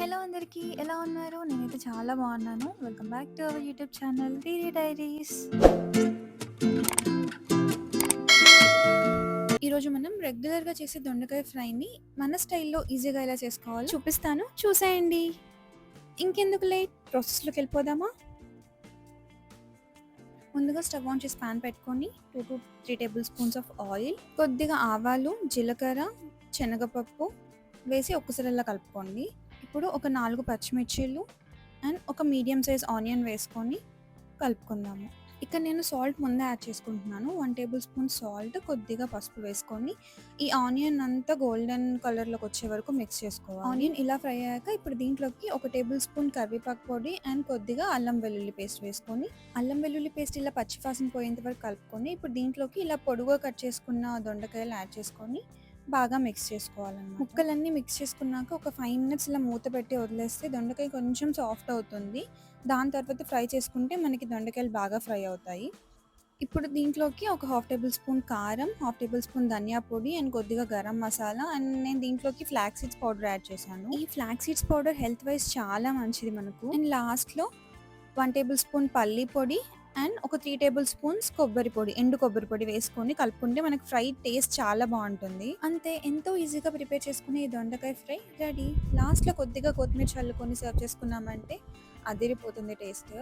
Hello అందరికీ ఎలా ఉన్నారు? నేనైతే చాలా బాగున్నాను. Welcome back to our YouTube channel DD diaries. ఈరోజు మనం రెగ్యులర్గా చేసే దొండకాయ ఫ్రైని మన స్టైల్లో ఈజీగా ఎలా చేసుకోవాలో చూపిస్తాను. చూసేయండి. ఇంకెందుకు లేట్? ప్రాసెస్లోకి వెళ్ళిపోదామా? ముందుగా స్టవ్ ఆన్ చేసి పాన్ పెట్టుకొని two to three tablespoons of oil కొద్దిగా ఆవాలు జీలకర్ర శనగపప్పు వేసి ఒక్కసారి అలా కలుపుకోండి. ఇప్పుడు ఒక నాలుగు పచ్చిమిర్చీలు అండ్ ఒక మీడియం సైజ్ ఆనియన్ వేసుకొని కలుపుకుందాము. ఇక్కడ నేను సాల్ట్ ముందే యాడ్ చేసుకుంటున్నాను. వన్ టేబుల్ స్పూన్ సాల్ట్ కొద్దిగా పసుపు వేసుకొని ఈ ఆనియన్ అంతా గోల్డెన్ కలర్లోకి వచ్చే వరకు మిక్స్ చేసుకోవాలి. ఆనియన్ ఇలా ఫ్రై అయ్యాక ఇప్పుడు దీంట్లోకి ఒక టేబుల్ స్పూన్ కరివేపాకు పొడి అండ్ కొద్దిగా అల్లం వెల్లుల్లి పేస్ట్ వేసుకొని అల్లం వెల్లుల్లి పేస్ట్ ఇలా పచ్చివాసన పోయేంత వరకు కలుపుకొని ఇప్పుడు దీంట్లోకి ఇలా పొడుగా కట్ చేసుకున్న దొండకాయలు యాడ్ చేసుకొని బాగా మిక్స్ చేసుకోవాలన్నమాట. ముక్కలన్నీ మిక్స్ చేసుకున్నాక ఒక ఫైవ్ మినిట్స్ ఇలా మూత పెట్టి వదిలేస్తే దొండకాయ కొంచెం సాఫ్ట్ అవుతుంది. దాని తర్వాత ఫ్రై చేసుకుంటే మనకి దొండకాయలు బాగా ఫ్రై అవుతాయి. ఇప్పుడు దీంట్లోకి ఒక హాఫ్ టేబుల్ స్పూన్ కారం హాఫ్ టేబుల్ స్పూన్ ధనియా పొడి అండ్ కొద్దిగా గరం మసాలా అండ్ నేను దీంట్లోకి ఫ్లాక్ సీడ్స్ పౌడర్ యాడ్ చేశాను. ఈ flax seeds powder health wise చాలా మంచిది మనకు. అండ్ లాస్ట్లో వన్ టేబుల్ స్పూన్ పల్లి పొడి అండ్ ఒక త్రీ టేబుల్ స్పూన్స్ కొబ్బరి పొడి ఎండు కొబ్బరి పొడి వేసుకొని కలుపుకుంటే మనకి ఫ్రై టేస్ట్ చాలా బాగుంటుంది. అంతే ఎంతో ఈజీగా ప్రిపేర్ చేసుకునే ఈ దొండకాయ ఫ్రై రెడీ. లాస్ట్లో కొద్దిగా కొత్తిమీర చల్లుకొని సర్వ్ చేసుకున్నామంటే అదిరిపోతుంది టేస్ట్.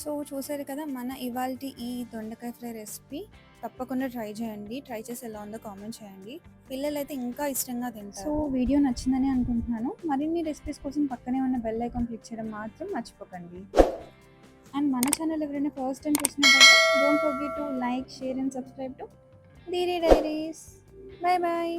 సో చూసారు కదా మన ఇవాళ ఈ దొండకాయ ఫ్రై రెసిపీ. తప్పకుండా ట్రై చేయండి. ట్రై చేసి ఎలా ఉందో కామెంట్ చేయండి. పిల్లలు అయితే ఇంకా ఇష్టంగా తింటారు. సో వీడియో నచ్చిందని అనుకుంటున్నాను. మరిన్ని రెసిపీస్ కోసం పక్కనే ఉన్న బెల్ ఐకాన్ క్లిక్ చేయడం మాత్రం మర్చిపోకండి. అండ్ మన ఛానల్ ఎవరైనా ఫస్ట్ టైం చూసినట్లయితే don't forget to like share and subscribe to diary diaries bye bye